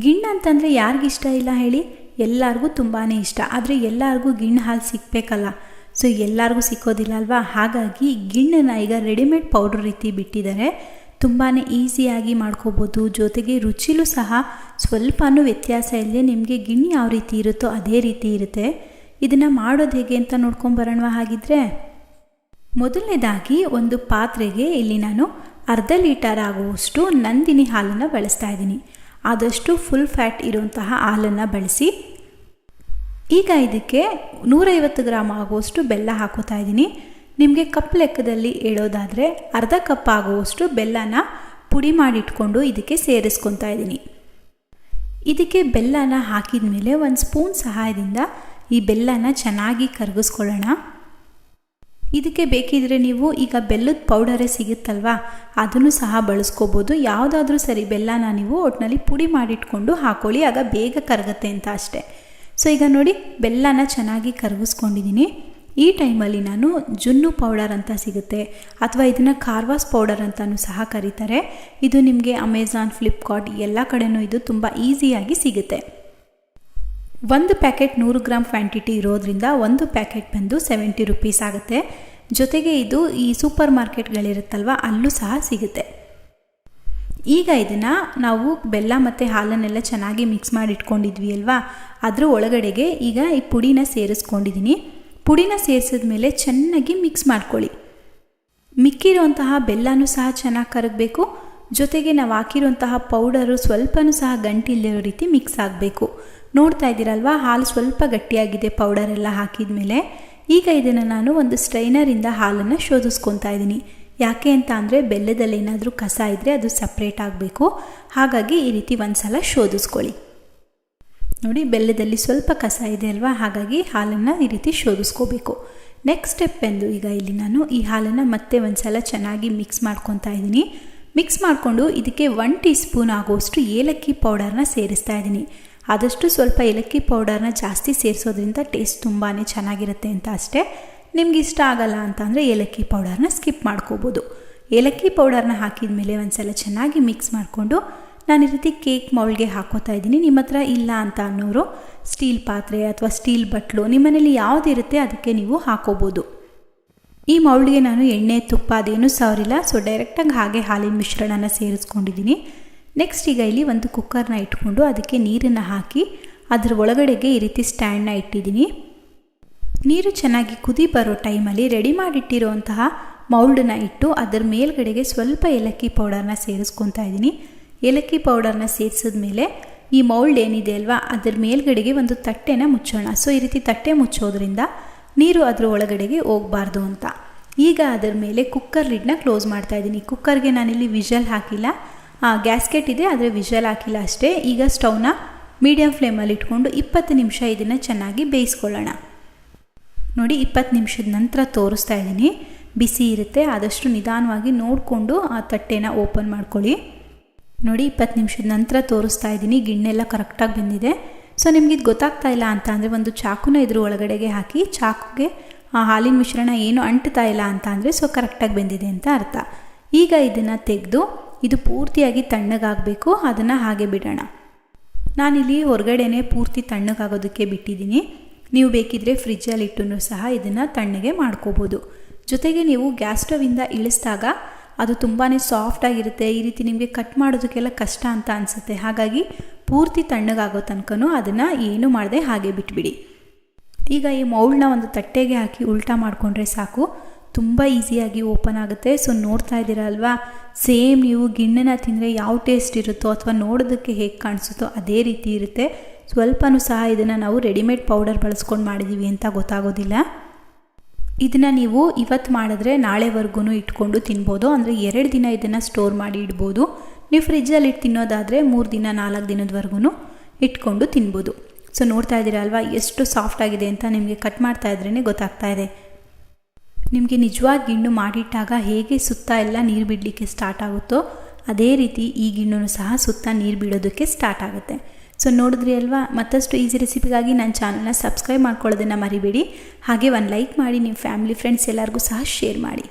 ಗಿಣ್ಣು ಅಂತಂದರೆ ಯಾರಿಗಿಷ್ಟ ಇಲ್ಲ ಹೇಳಿ? ಎಲ್ಲರಿಗೂ ತುಂಬಾ ಇಷ್ಟ. ಆದರೆ ಎಲ್ಲರಿಗೂ ಗಿಣ್ಣು ಹಾಲು ಸಿಗಬೇಕಲ್ಲ. ಸೊ ಎಲ್ಲರಿಗೂ ಸಿಕ್ಕೋದಿಲ್ಲ ಅಲ್ವಾ? ಹಾಗಾಗಿ ಗಿಣ್ಣನ ಈಗ ರೆಡಿಮೇಡ್ ಪೌಡ್ರ್ ರೀತಿ ಬಿಟ್ಟಿದ್ದಾರೆ. ತುಂಬಾ ಈಸಿಯಾಗಿ ಮಾಡ್ಕೋಬೋದು. ಜೊತೆಗೆ ರುಚಿಲೂ ಸಹ ಸ್ವಲ್ಪನೂ ವ್ಯತ್ಯಾಸ ಇಲ್ಲದೆ ನಿಮಗೆ ಗಿಣ್ಣು ಯಾವ ರೀತಿ ಇರುತ್ತೋ ಅದೇ ರೀತಿ ಇರುತ್ತೆ. ಇದನ್ನು ಮಾಡೋದು ಹೇಗೆ ಅಂತ ನೋಡ್ಕೊಂಬರೋಣ ಹಾಗಿದ್ರೆ? ಮೊದಲನೇದಾಗಿ ಒಂದು ಪಾತ್ರೆಗೆ ಇಲ್ಲಿ ನಾನು ಅರ್ಧ ಲೀಟರ್ ಆಗುವಷ್ಟು ನಂದಿನಿ ಹಾಲನ್ನು ಬಳಸ್ತಾ ಇದ್ದೀನಿ. ಆದಷ್ಟು ಫುಲ್ ಫ್ಯಾಟ್ ಇರುವಂತಹ ಹಾಲನ್ನು ಬಳಸಿ. ಈಗ ಇದಕ್ಕೆ ನೂರೈವತ್ತು ಗ್ರಾಮ್ ಆಗುವಷ್ಟು ಬೆಲ್ಲ ಹಾಕೋತಾ ಇದ್ದೀನಿ. ನಿಮಗೆ ಕಪ್ ಲೆಕ್ಕದಲ್ಲಿ ಹೇಳೋದಾದರೆ ಅರ್ಧ ಕಪ್ ಆಗುವಷ್ಟು ಬೆಲ್ಲನ ಪುಡಿ ಮಾಡಿಟ್ಕೊಂಡು ಇದಕ್ಕೆ ಸೇರಿಸ್ಕೊತಾ ಇದ್ದೀನಿ. ಇದಕ್ಕೆ ಬೆಲ್ಲನ ಹಾಕಿದ ಮೇಲೆ ಒಂದು ಸ್ಪೂನ್ ಸಹಾಯದಿಂದ ಈ ಬೆಲ್ಲನ ಚೆನ್ನಾಗಿ ಕರಗಿಸ್ಕೊಳ್ಳೋಣ. ಇದಕ್ಕೆ ಬೇಕಿದ್ರೆ ನೀವು ಈಗ ಬೆಲ್ಲದ ಪೌಡರೇ ಸಿಗುತ್ತಲ್ವಾ? ಅದನ್ನು ಸಹ ಬಳಸ್ಕೋಬೋದು. ಯಾವುದಾದ್ರೂ ಸರಿ ಬೆಲ್ಲನ ನೀವು ಒಟ್ಟಿನಲ್ಲಿ ಪುಡಿ ಮಾಡಿಟ್ಕೊಂಡು ಹಾಕೊಳ್ಳಿ. ಆಗ ಬೇಗ ಕರಗುತ್ತೆ ಅಂತ ಅಷ್ಟೆ. ಸೊ ಈಗ ನೋಡಿ, ಬೆಲ್ಲನ ಚೆನ್ನಾಗಿ ಕರಗಿಸ್ಕೊಂಡಿದ್ದೀನಿ. ಈ ಟೈಮಲ್ಲಿ ನಾನು ಜುನ್ನು ಪೌಡರ್ ಅಂತ ಸಿಗುತ್ತೆ. ಅಥವಾ ಇದನ್ನು ಕಾರ್ವಾಸ್ ಪೌಡರ್ ಅಂತಲೂ ಸಹ ಕರೀತಾರೆ. ಇದು ನಿಮಗೆ ಅಮೆಝಾನ್ ಫ್ಲಿಪ್ಕಾರ್ಟ್ ಎಲ್ಲ ಕಡೆಯೂ ಇದು ತುಂಬ ಈಸಿಯಾಗಿ ಸಿಗುತ್ತೆ. ಒಂದು ಪ್ಯಾಕೆಟ್ ನೂರು ಗ್ರಾಮ್ ಕ್ವಾಂಟಿಟಿ ಇರೋದ್ರಿಂದ ಒಂದು ಪ್ಯಾಕೆಟ್ ಬಂದು ಸೆವೆಂಟಿ ರುಪೀಸ್ ಆಗುತ್ತೆ. ಜೊತೆಗೆ ಇದು ಈ ಸೂಪರ್ ಮಾರ್ಕೆಟ್ಗಳಿರುತ್ತಲ್ವ, ಅಲ್ಲೂ ಸಹ ಸಿಗುತ್ತೆ. ಈಗ ಇದನ್ನು ನಾವು ಬೆಲ್ಲ ಮತ್ತು ಹಾಲನ್ನೆಲ್ಲ ಚೆನ್ನಾಗಿ ಮಿಕ್ಸ್ ಮಾಡಿ ಇಟ್ಕೊಂಡಿದ್ವಿ ಅಲ್ವಾ ಅದರ ಒಳಗಡೆಗೆ ಈಗ ಈ ಪುಡಿನ ಸೇರಿಸ್ಕೊಂಡಿದ್ದೀನಿ ಪುಡಿನ ಸೇರಿಸಿದ ಮೇಲೆ ಚೆನ್ನಾಗಿ ಮಿಕ್ಸ್ ಮಾಡ್ಕೊಳ್ಳಿ. ಮಿಕ್ಕಿರುವಂತಹ ಬೆಲ್ಲನೂ ಸಹ ಚೆನ್ನಾಗಿ ಕರಗಬೇಕು. ಜೊತೆಗೆ ನಾವು ಹಾಕಿರುವಂತಹ ಪೌಡರು ಸ್ವಲ್ಪನೂ ಸಹ ಗಂಟಿಲ್ಲೋ ರೀತಿ ಮಿಕ್ಸ್ ಆಗಬೇಕು. ನೋಡ್ತಾ ಇದ್ದೀರಲ್ವ? ಹಾಲು ಸ್ವಲ್ಪ ಗಟ್ಟಿಯಾಗಿದೆ ಪೌಡರ್ ಎಲ್ಲ ಹಾಕಿದ ಮೇಲೆ ಈಗ ಇದನ್ನು ನಾನು ಒಂದು ಸ್ಟ್ರೈನರಿಂದ ಹಾಲನ್ನು ಶೋಧಿಸ್ಕೊತಾ ಇದ್ದೀನಿ. ಯಾಕೆ ಅಂತ ಅಂದರೆ ಬೆಲ್ಲದಲ್ಲಿ ಏನಾದರೂ ಕಸ ಇದ್ದರೆ ಅದು ಸಪ್ರೇಟ್ ಆಗಬೇಕು. ಹಾಗಾಗಿ ಈ ರೀತಿ ಒಂದು ಸಲ ಶೋಧಿಸ್ಕೊಳ್ಳಿ. ನೋಡಿ, ಬೆಲ್ಲದಲ್ಲಿ ಸ್ವಲ್ಪ ಕಸ ಇದೆ ಅಲ್ವಾ? ಹಾಗಾಗಿ ಹಾಲನ್ನು ಈ ರೀತಿ ಶೋಧಿಸ್ಕೋಬೇಕು. ನೆಕ್ಸ್ಟ್ ಸ್ಟೆಪ್ ಎಂದು ಈಗ ಇಲ್ಲಿ ನಾನು ಈ ಹಾಲನ್ನು ಮತ್ತೆ ಒಂದು ಸಲ ಚೆನ್ನಾಗಿ ಮಿಕ್ಸ್ ಮಾಡ್ಕೊತಾ ಇದ್ದೀನಿ. ಮಿಕ್ಸ್ ಮಾಡಿಕೊಂಡು ಇದಕ್ಕೆ ಒನ್ ಟೀ ಸ್ಪೂನ್ ಆಗುವಷ್ಟು ಏಲಕ್ಕಿ ಪೌಡರ್ನ ಸೇರಿಸ್ತಾ ಇದ್ದೀನಿ. ಆದಷ್ಟು ಸ್ವಲ್ಪ ಏಲಕ್ಕಿ ಪೌಡರ್ನ ಜಾಸ್ತಿ ಸೇರಿಸೋದ್ರಿಂದ ಟೇಸ್ಟ್ ತುಂಬಾ ಚೆನ್ನಾಗಿರುತ್ತೆ ಅಂತ ಅಷ್ಟೇ. ನಿಮ್ಗೆ ಇಷ್ಟ ಆಗಲ್ಲ ಅಂತ ಅಂದರೆ ಏಲಕ್ಕಿ ಪೌಡರ್ನ ಸ್ಕಿಪ್ ಮಾಡ್ಕೋಬೋದು. ಏಲಕ್ಕಿ ಪೌಡರ್ನ ಹಾಕಿದ ಮೇಲೆ ಒಂದು ಸಲ ಚೆನ್ನಾಗಿ ಮಿಕ್ಸ್ ಮಾಡಿಕೊಂಡು ನಾನು ಈ ರೀತಿ ಕೇಕ್ ಮೌಲ್ಗೆ ಹಾಕೋತಾ ಇದ್ದೀನಿ. ನಿಮ್ಮ ಹತ್ರ ಇಲ್ಲ ಅಂತ ಅನ್ನೋರು ಸ್ಟೀಲ್ ಪಾತ್ರೆ ಅಥವಾ ಸ್ಟೀಲ್ ಬಟ್ಲು ನಿಮ್ಮನೇಲಿ ಯಾವುದಿರುತ್ತೆ ಅದಕ್ಕೆ ನೀವು ಹಾಕೋಬೋದು. ಈ ಮೌಳಿಗೆ ನಾನು ಎಣ್ಣೆ, ತುಪ್ಪ ಅದೇನು ಸಾವಿರಿಲ್ಲ. ಸೊ ಡೈರೆಕ್ಟಾಗಿ ಹಾಗೆ ಹಾಲಿನ ಮಿಶ್ರಣನ ಸೇರಿಸ್ಕೊಂಡಿದ್ದೀನಿ. ನೆಕ್ಸ್ಟ್ ಈಗ ಇಲ್ಲಿ ಒಂದು ಕುಕ್ಕರ್ನ ಇಟ್ಕೊಂಡು ಅದಕ್ಕೆ ನೀರನ್ನು ಹಾಕಿ ಅದರ ಒಳಗಡೆಗೆ ಈ ರೀತಿ ಸ್ಟ್ಯಾಂಡ್ನ ಇಟ್ಟಿದ್ದೀನಿ. ನೀರು ಚೆನ್ನಾಗಿ ಕುದಿ ಬರೋ ಟೈಮಲ್ಲಿ ರೆಡಿ ಮಾಡಿಟ್ಟಿರುವಂತಹ ಮೌಲ್ಡನ್ನ ಇಟ್ಟು ಅದರ ಮೇಲ್ಗಡೆಗೆ ಸ್ವಲ್ಪ ಏಲಕ್ಕಿ ಪೌಡರ್ನ ಸೇರಿಸ್ಕೊತಾ ಇದ್ದೀನಿ. ಏಲಕ್ಕಿ ಪೌಡರ್ನ ಸೇರಿಸಿದ ಮೇಲೆ ಈ ಮೌಲ್ಡ್ ಏನಿದೆ ಅಲ್ವಾ, ಅದರ ಮೇಲ್ಗಡೆಗೆ ಒಂದು ತಟ್ಟೆನ ಮುಚ್ಚೋಣ. ಸೊ ಈ ರೀತಿ ತಟ್ಟೆ ಮುಚ್ಚೋದ್ರಿಂದ ನೀರು ಅದರ ಒಳಗಡೆಗೆ ಹೋಗಬಾರ್ದು ಅಂತ. ಈಗ ಅದರ ಮೇಲೆ ಕುಕ್ಕರ್ ಲಿಡ್ನ ಕ್ಲೋಸ್ ಮಾಡ್ತಾ ಇದ್ದೀನಿ. ಕುಕ್ಕರ್ಗೆ ನಾನಿಲ್ಲಿ ವಿಷಲ್ ಹಾಕಿಲ್ಲ. ಗ್ಯಾಸ್ಕೆಟ್ ಇದೆ, ಆದರೆ ವಿಷಲ್ ಹಾಕಿಲ್ಲ ಅಷ್ಟೇ. ಈಗ ಸ್ಟವ್ನ ಮೀಡಿಯಂ ಫ್ಲೇಮಲ್ಲಿ ಇಟ್ಕೊಂಡು ಇಪ್ಪತ್ತು ನಿಮಿಷ ಇದನ್ನು ಚೆನ್ನಾಗಿ ಬೇಯಿಸ್ಕೊಳ್ಳೋಣ. ನೋಡಿ, ಇಪ್ಪತ್ತು ನಿಮಿಷದ ನಂತರ ತೋರಿಸ್ತಾ ಇದ್ದೀನಿ. ಬಿಸಿ ಇರುತ್ತೆ, ಆದಷ್ಟು ನಿಧಾನವಾಗಿ ನೋಡಿಕೊಂಡು ಆ ತಟ್ಟೆನ ಓಪನ್ ಮಾಡ್ಕೊಳ್ಳಿ. ನೋಡಿ, ಇಪ್ಪತ್ತು ನಿಮಿಷದ ನಂತರ ತೋರಿಸ್ತಾ ಇದ್ದೀನಿ. ಗಿಣ್ಣೆಲ್ಲ ಕರೆಕ್ಟಾಗಿ ಬಂದಿದೆ. ಸೊ ನಿಮ್ಗೆ ಇದು ಗೊತ್ತಾಗ್ತಾ ಇಲ್ಲ ಅಂತ ಅಂದರೆ ಒಂದು ಚಾಕುನ ಇದ್ರ ಒಳಗಡೆಗೆ ಹಾಕಿ, ಚಾಕುಗೆ ಆ ಹಾಲಿನ ಮಿಶ್ರಣ ಏನು ಅಂಟ್ತಾ ಇಲ್ಲ ಅಂತ ಅಂದರೆ ಸೊ ಕರೆಕ್ಟಾಗಿ ಬೆಂದಿದೆ ಅಂತ ಅರ್ಥ. ಈಗ ಇದನ್ನು ತೆಗೆದು ಇದು ಪೂರ್ತಿಯಾಗಿ ತಣ್ಣಗಾಗಬೇಕು, ಅದನ್ನು ಹಾಗೆ ಬಿಡೋಣ. ನಾನಿಲ್ಲಿ ಹೊರಗಡೆನೆ ಪೂರ್ತಿ ತಣ್ಣಗಾಗೋದಕ್ಕೆ ಬಿಟ್ಟಿದ್ದೀನಿ. ನೀವು ಬೇಕಿದ್ರೆ ಫ್ರಿಜ್ಜಲ್ಲಿ ಇಟ್ಟು ಸಹ ಇದನ್ನು ತಣ್ಣಗೆ ಮಾಡ್ಕೋಬೋದು. ಜೊತೆಗೆ ನೀವು ಗ್ಯಾಸ್ ಸ್ಟವಿಂದ ಇಳಿಸಿದಾಗ ಅದು ತುಂಬಾ ಸಾಫ್ಟಾಗಿರುತ್ತೆ ಈ ರೀತಿ ನಿಮಗೆ ಕಟ್ ಮಾಡೋದಕ್ಕೆಲ್ಲ ಕಷ್ಟ ಅಂತ ಅನಿಸುತ್ತೆ. ಹಾಗಾಗಿ ಪೂರ್ತಿ ತಣ್ಣಗಾಗೋ ತನಕನೂ ಅದನ್ನು ಏನು ಮಾಡದೆ ಹಾಗೆ ಬಿಟ್ಬಿಡಿ. ಈಗ ಈ ಮೌಲ್ಡ್ನ ಒಂದು ತಟ್ಟೆಗೆ ಹಾಕಿ ಉಲ್ಟಾ ಮಾಡಿಕೊಂಡ್ರೆ ಸಾಕು. ತುಂಬ ಈಸಿಯಾಗಿ ಓಪನ್ ಆಗುತ್ತೆ. ಸೊ, ನೋಡ್ತಾ ಇದ್ದೀರಾ ಅಲ್ವಾ? ಸೇಮ್ ನೀವು ಗಿಣ್ಣನ ತಿಂದರೆ ಯಾವ ಟೇಸ್ಟ್ ಇರುತ್ತೋ ಅಥವಾ ನೋಡೋದಕ್ಕೆ ಹೇಗೆ ಕಾಣಿಸುತ್ತೋ ಅದೇ ರೀತಿ ಇರುತ್ತೆ. ಸ್ವಲ್ಪನೂ ಸಹ ಇದನ್ನು ನಾವು ರೆಡಿಮೇಡ್ ಪೌಡರ್ ಬಳಸ್ಕೊಂಡು ಮಾಡಿದ್ದೀವಿ ಅಂತ ಗೊತ್ತಾಗೋದಿಲ್ಲ. ಇದನ್ನು ನೀವು ಇವತ್ತು ಮಾಡಿದ್ರೆ ನಾಳೆವರೆಗೂ ಇಟ್ಕೊಂಡು ತಿನ್ಬೋದು. ಅಂದರೆ ಎರಡು ದಿನ ಇದನ್ನು ಸ್ಟೋರ್ ಮಾಡಿ ಇಡ್ಬೋದು. ನೀವು ಫ್ರಿಜ್ಜಲ್ಲಿ ಇಟ್ಟು ತಿನ್ನೋದಾದರೆ ಮೂರು ದಿನ, ನಾಲ್ಕು ದಿನದವರೆಗೂ ಇಟ್ಕೊಂಡು ತಿನ್ಬೋದು. ಸೊ, ನೋಡ್ತಾ ಇದ್ದೀರಾ ಅಲ್ವಾ? ಎಷ್ಟು ಸಾಫ್ಟ್ ಆಗಿದೆ ಅಂತ ನಿಮಗೆ ಕಟ್ ಮಾಡ್ತಾ ಇದ್ರೇ ಗೊತ್ತಾಗ್ತಾ ಇದೆ. ನಿಮಗೆ ನಿಜವಾಗಿ ಗಿಣ್ಣು ಮಾಡಿಟ್ಟಾಗ ಹೇಗೆ ಸುತ್ತ ಎಲ್ಲ ನೀರು ಬಿಡಲಿಕ್ಕೆ ಸ್ಟಾರ್ಟ್ ಆಗುತ್ತೋ ಅದೇ ರೀತಿ ಈ ಗಿಣ್ಣು ಸಹ ಸುತ್ತ ನೀರು ಬಿಡೋದಕ್ಕೆ ಸ್ಟಾರ್ಟ್ ಆಗುತ್ತೆ. ಸೊ ನೋಡಿದ್ರಿ ಅಲ್ವಾ? ಮತ್ತಷ್ಟು ಈಸಿ ರೆಸಿಪಿಗಾಗಿ ನನ್ನ ಚಾನಲ್ನ ಸಬ್ಸ್ಕ್ರೈಬ್ ಮಾಡ್ಕೊಳ್ಳೋದನ್ನು ಮರಿಬೇಡಿ. ಹಾಗೆ ಒಂದು ಲೈಕ್ ಮಾಡಿ ನಿಮ್ಮ ಫ್ಯಾಮಿಲಿ ಫ್ರೆಂಡ್ಸ್ ಎಲ್ಲರಿಗೂ ಸಹ ಶೇರ್ ಮಾಡಿ.